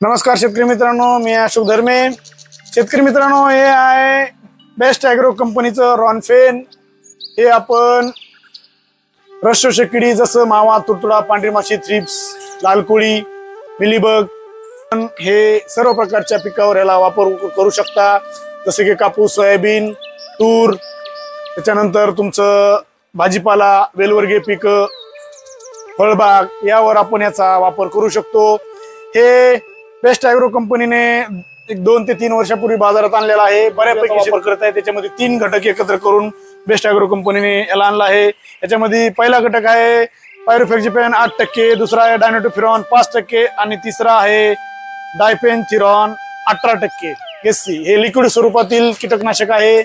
नमस्कार शेतकरी मित्रांनो मी अशोक धर्मे. शेतकरी मित्रांनो हे आहे बेस्ट ॲग्रो कंपनीचं रॉनफेन हे आपण रस्व किडी जसं मावा तुडतुडा पांढरी माशी थ्रिप्स लालकोळी मिलीबग हे सर्व प्रकारच्या पिकावर याला वापर करू शकता. जसे की कापूस सोयाबीन तूर त्याच्यानंतर तुमचं भाजीपाला वेलवर्गीय पिकं फळबाग यावर आपण याचा वापर करू शकतो. हे बेस्ट ॲग्रो कंपनीने एक दोन ते तीन वर्षापूर्वी बाजारात आणलेला आहे. बऱ्यापैकी वापर करत आहे त्याच्यामध्ये तीन घटक एकत्र करून बेस्ट ॲग्रो कंपनीने याला आणला आहे. याच्यामध्ये पहिला घटक आहे पायरोफेक्झिपेन आठ टक्के दुसरा आहे डायनोटोफिरॉन पाच टक्के आणि तिसरा आहे डायपेन थिरॉन अठरा टक्के. एस सी हे लिक्विड स्वरूपातील कीटकनाशक आहे.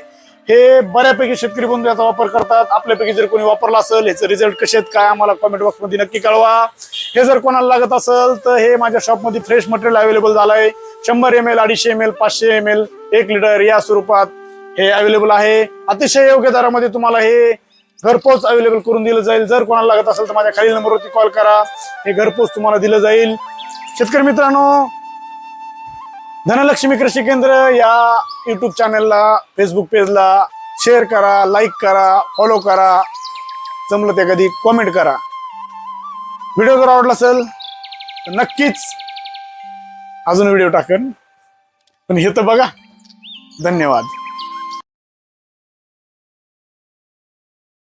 हे बऱ्यापैकी शेतकरी बंधू याचा वापर करतात. आपल्यापैकी जर कोणी वापरला असेल याचे रिझल्ट कसे आहेत काय आम्हाला कॉमेंट बॉक्समध्ये नक्की कळवा. हे जर कोणाला लागत असेल तर हे माझ्या शॉपमध्ये फ्रेश मटेरियल अवेलेबल झालं आहे शंभर एम एल अडीचशे एम एल पाचशे एम एल एक लिटर या स्वरूपात हे अवेलेबल आहे. अतिशय योग्य दरामध्ये तुम्हाला हे घरपोच अवेलेबल करून दिलं जाईल. जर कोणाला लागत असेल तर माझ्या खालील नंबरवरती कॉल करा. हे घरपोच तुम्हाला दिलं जाईल. शेतकरी मित्रांनो धनलक्ष्मी कृषी केंद्र या यूट्यूब चॅनलला फेसबुक पेजला शेअर करा लाईक करा फॉलो करा. जमलं ते कधी कॉमेंट करा. व्हिडिओ जर आवडला असेल तर नक्कीच अजून व्हिडिओ टाकेन. पण हे तर बघा. धन्यवाद.